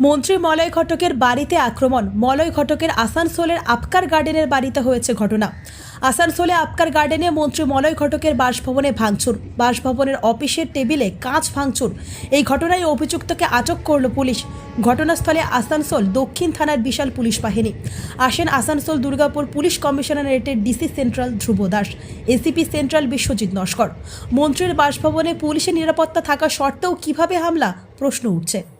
মন্ত্রী মলয় ঘটকের বাড়িতে আক্রমণ। মলয় ঘটকের আসানসোলের আপকার গার্ডেনের বাড়িতে হয়েছে ঘটনা। আসানসোলে আপকার গার্ডেনে মন্ত্রী মলয় ঘটকের বাসভবনে ভাঙচুর। বাসভবনের অফিসের টেবিলে কাঁচ ভাঙচুর। এই ঘটনায় অভিযুক্তকে আটক করল পুলিশ। ঘটনাস্থলে আসানসোল দক্ষিণ থানার বিশাল পুলিশ বাহিনী। আসেন Asansol Durgapur police কমিশনারেটের DC central Dhruba Das, ACP central Biswajit Naskar. মন্ত্রীর বাসভবনে পুলিশের নিরাপত্তা থাকা সত্ত্বেও কীভাবে হামলা? প্রশ্ন উঠছে।